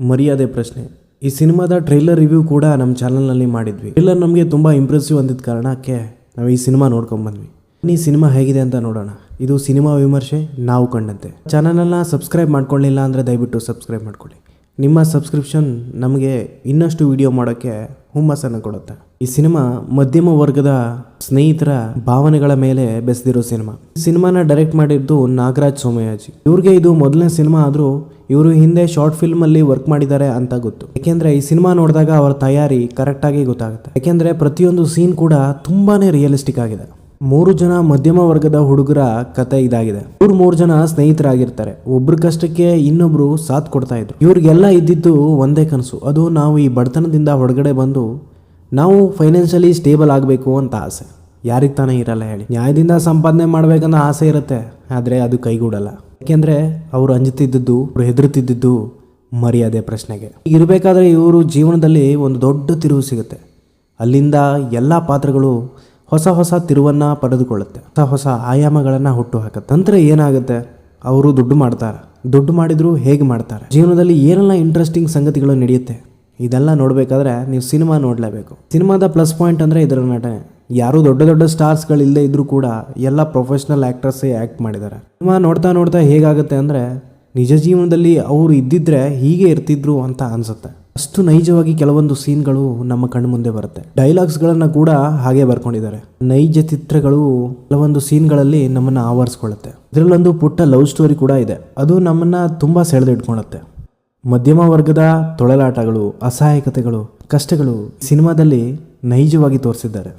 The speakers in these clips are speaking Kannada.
ಮರ್ಯಾದೆ ಪ್ರಶ್ನೆ. ಈ ಸಿನಿಮಾದ ಟ್ರೈಲರ್ ರಿವ್ಯೂ ಕೂಡ ನಮ್ಮ ಚಾನಲ್ನಲ್ಲಿ ಮಾಡಿದ್ವಿ. ಟ್ರೈಲರ್ ನಮಗೆ ತುಂಬ ಇಂಪ್ರೆಸಿವ್ ಅಂದಿದ್ದ ಕಾರಣಕ್ಕೆ ನಾವು ಈ ಸಿನಿಮಾ ನೋಡ್ಕೊಂಬಂದ್ವಿ ಈ ಸಿನಿಮಾ ಹೇಗಿದೆ ಅಂತ ನೋಡೋಣ. ಇದು ಸಿನಿಮಾ ವಿಮರ್ಶೆ, ನಾವು ಕಂಡಂತೆ. ಚಾನಲನ್ನು ಸಬ್ಸ್ಕ್ರೈಬ್ ಮಾಡ್ಕೊಳ್ಳಿಲ್ಲ ಅಂದರೆ ದಯವಿಟ್ಟು ಸಬ್ಸ್ಕ್ರೈಬ್ ಮಾಡ್ಕೊಳ್ಳಿ. ನಿಮ್ಮ ಸಬ್ಸ್ಕ್ರಿಪ್ಷನ್ ನಮಗೆ ಇನ್ನಷ್ಟು ವಿಡಿಯೋ ಮಾಡೋಕ್ಕೆ ಹುಮ್ಮಸ್ಸನ್ನು ಕೊಡುತ್ತೆ. ಈ ಸಿನಿಮಾ ಮಧ್ಯಮ ವರ್ಗದ ಸ್ನೇಹಿತರ ಭಾವನೆಗಳ ಮೇಲೆ ಬೆಸೆದಿರೋ ಸಿನಿಮಾ. ಈ ಸಿನಿಮಾನ ಡೈರೆಕ್ಟ್ ಮಾಡಿದ್ದು ನಾಗರಾಜ್ ಸೋಮಯಾಜಿ ಇವ್ರಿಗೆ ಇದು ಮೊದಲನೇ ಸಿನಿಮಾ ಆದರೂ ಇವರು ಹಿಂದೆ ಶಾರ್ಟ್ ಫಿಲ್ಮ್ ಅಲ್ಲಿ ವರ್ಕ್ ಮಾಡಿದ್ದಾರೆ ಅಂತ ಗೊತ್ತು. ಯಾಕೆಂದ್ರೆ ಈ ಸಿನಿಮಾ ನೋಡಿದಾಗ ಅವರ ತಯಾರಿ ಕರೆಕ್ಟಾಗಿ ಗೊತ್ತಾಗುತ್ತೆ. ಯಾಕೆಂದ್ರೆ ಪ್ರತಿಯೊಂದು ಸೀನ್ ಕೂಡ ತುಂಬಾನೇ ರಿಯಲಿಸ್ಟಿಕ್ ಆಗಿದೆ. ಮೂರು ಜನ ಮಧ್ಯಮ ವರ್ಗದ ಹುಡುಗರ ಕತೆ ಇದಾಗಿದೆ. ಇವ್ರು ಮೂರು ಜನ ಸ್ನೇಹಿತರಾಗಿರ್ತಾರೆ. ಒಬ್ರ ಕಷ್ಟಕ್ಕೆ ಇನ್ನೊಬ್ರು ಸಾಥ್ ಕೊಡ್ತಾ ಇದ್ರು. ಇವ್ರಿಗೆಲ್ಲ ಇದ್ದಿದ್ದು ಒಂದೇ ಕನಸು. ಅದು ನಾವು ಈ ಬಡತನದಿಂದ ಹೊರಗಡೆ ಬಂದು ನಾವು ಫೈನಾನ್ಷಿಯಲಿ ಸ್ಟೇಬಲ್ ಆಗಬೇಕು ಅಂತ ಆಸೆ. ಯಾರಿಗೆ ತಾನೇ ಇರಲ್ಲ ಹೇಳಿ. ನ್ಯಾಯದಿಂದ ಸಂಪಾದನೆ ಮಾಡ್ಬೇಕನ್ನೋ ಆಸೆ ಇರುತ್ತೆ. ಆದರೆ ಅದು ಕೈಗೂಡಲ್ಲ. ಯಾಕೆಂದರೆ ಅವ್ರು ಅಂಜುತ್ತಿದ್ದದ್ದು, ಅವ್ರು ಹೆದರುತ್ತಿದ್ದದ್ದು ಮರ್ಯಾದೆ ಪ್ರಶ್ನೆಗೆ. ಇರಬೇಕಾದ್ರೆ ಇವರು ಜೀವನದಲ್ಲಿ ಒಂದು ದೊಡ್ಡ ತಿರುವು ಸಿಗುತ್ತೆ. ಅಲ್ಲಿಂದ ಎಲ್ಲ ಪಾತ್ರಗಳು ಹೊಸ ಹೊಸ ತಿರುವನ್ನ ಪಡೆದುಕೊಳ್ಳುತ್ತೆ. ಹೊಸ ಹೊಸ ಆಯಾಮಗಳನ್ನು ಹುಟ್ಟು ಹಾಕುತ್ತೆ ನಂತರ ಏನಾಗುತ್ತೆ? ಅವರು ದುಡ್ಡು ಮಾಡ್ತಾರೆ. ದುಡ್ಡು ಮಾಡಿದ್ರು ಹೇಗೆ ಮಾಡ್ತಾರೆ? ಜೀವನದಲ್ಲಿ ಏನೆಲ್ಲ ಇಂಟ್ರೆಸ್ಟಿಂಗ್ ಸಂಗತಿಗಳು ನಡೆಯುತ್ತೆ? ಇದೆಲ್ಲ ನೋಡಬೇಕಾದ್ರೆ ನೀವು ಸಿನಿಮಾ ನೋಡಲೇಬೇಕು. ಸಿನಿಮಾದ ಪ್ಲಸ್ ಪಾಯಿಂಟ್ ಅಂದರೆ ಇದರ ನಟನೆ. ಯಾರು ದೊಡ್ಡ ದೊಡ್ಡ ಸ್ಟಾರ್ಸ್ಗಳು ಇಲ್ಲದೆ ಇದ್ರೂ ಕೂಡ ಎಲ್ಲ ಪ್ರೊಫೆಷ್ನಲ್ ಆ್ಯಕ್ಟರ್ಸೇ ಆ್ಯಕ್ಟ್ ಮಾಡಿದ್ದಾರೆ. ಸಿನಿಮಾ ನೋಡ್ತಾ ನೋಡ್ತಾ ಹೇಗಾಗುತ್ತೆ ಅಂದರೆ ನಿಜ ಜೀವನದಲ್ಲಿ ಅವರು ಇದ್ದಿದ್ರೆ ಹೀಗೆ ಇರ್ತಿದ್ರು ಅಂತ ಅನ್ಸುತ್ತೆ. ಅಷ್ಟು ನೈಜವಾಗಿ ಕೆಲವೊಂದು ಸೀನ್ಗಳು ನಮ್ಮ ಕಣ್ಣು ಮುಂದೆ ಬರುತ್ತೆ. ಡೈಲಾಗ್ಸ್ಗಳನ್ನ ಕೂಡ ಹಾಗೆ ಬರ್ಕೊಂಡಿದ್ದಾರೆ. ನೈಜ ಚಿತ್ರಗಳು ಕೆಲವೊಂದು ಸೀನ್ಗಳಲ್ಲಿ ನಮ್ಮನ್ನ ಆವರಿಸ್ಕೊಳ್ಳುತ್ತೆ. ಇದರಲ್ಲೊಂದು ಪುಟ್ಟ ಲವ್ ಸ್ಟೋರಿ ಕೂಡ ಇದೆ. ಅದು ನಮ್ಮನ್ನ ತುಂಬಾ ಸೆಳೆದಿಟ್ಕೊಳ್ಳುತ್ತೆ ಮಧ್ಯಮ ವರ್ಗದ ತೊಳಲಾಟಗಳು, ಅಸಹಾಯಕತೆಗಳು, ಕಷ್ಟಗಳು ಸಿನಿಮಾದಲ್ಲಿ ನೈಜವಾಗಿ ತೋರಿಸಿದ್ದಾರೆ.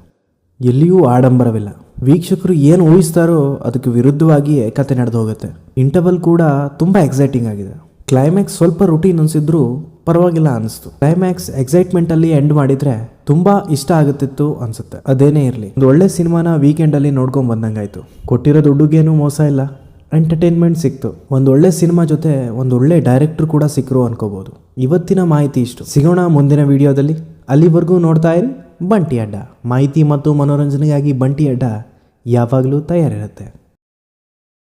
ಎಲ್ಲಿಯೂ ಆಡಂಬರವಿಲ್ಲ. ವೀಕ್ಷಕರು ಏನು ಊಹಿಸ್ತಾರೋ ಅದಕ್ಕೆ ವಿರುದ್ಧವಾಗಿಯೇ ಕತೆ ನಡೆದು ಹೋಗುತ್ತೆ. ಇಂಟರ್ವಲ್ ಕೂಡ ತುಂಬ ಎಕ್ಸೈಟಿಂಗ್ ಆಗಿದೆ. ಕ್ಲೈಮ್ಯಾಕ್ಸ್ ಸ್ವಲ್ಪ ರುಟೀನ್ ಅನಿಸಿದ್ರು ಪರವಾಗಿಲ್ಲ ಅನಿಸ್ತು. ಕ್ಲೈಮ್ಯಾಕ್ಸ್ ಎಕ್ಸೈಟ್ಮೆಂಟ್ ಅಲ್ಲಿ ಎಂಡ್ ಮಾಡಿದ್ರೆ ತುಂಬಾ ಇಷ್ಟ ಆಗುತ್ತಿತ್ತು ಅನ್ಸುತ್ತೆ. ಅದೇನೇ ಇರಲಿ, ಒಂದು ಒಳ್ಳೆ ಸಿನಿಮಾನ ವೀಕೆಂಡ್ ಅಲ್ಲಿ ನೋಡ್ಕೊಂಡ್ ಬಂದಂಗಾಯ್ತು. ಕೊಟ್ಟಿರೋ ದುಡ್ಡುಗೇನು ಮೋಸ ಇಲ್ಲ. ಎಂಟರ್ಟೈನ್ಮೆಂಟ್ ಸಿಕ್ತು. ಒಂದು ಒಳ್ಳೆ ಸಿನಿಮಾ ಜೊತೆ ಒಂದು ಒಳ್ಳೆ ಡೈರೆಕ್ಟರ್ ಕೂಡ ಸಿಕ್ಕರು ಅನ್ಕೋಬಹುದು ಇವತ್ತಿನ ಮಾಹಿತಿ ಇಷ್ಟು. ಸಿಗೋಣ ಮುಂದಿನ ವಿಡಿಯೋದಲ್ಲಿ ಅಲ್ಲಿವರೆಗೂ ನೋಡ್ತಾ ಇರಿ. ಬಂಟಿ ಅಡ್ಡ. ಮಾಹಿತಿ ಮತ್ತು ಮನೋರಂಜನೆಗಾಗಿ ಬಂಟಿ ಅಡ್ಡ ಯಾವಾಗಲೂ ತಯಾರಿರುತ್ತೆ.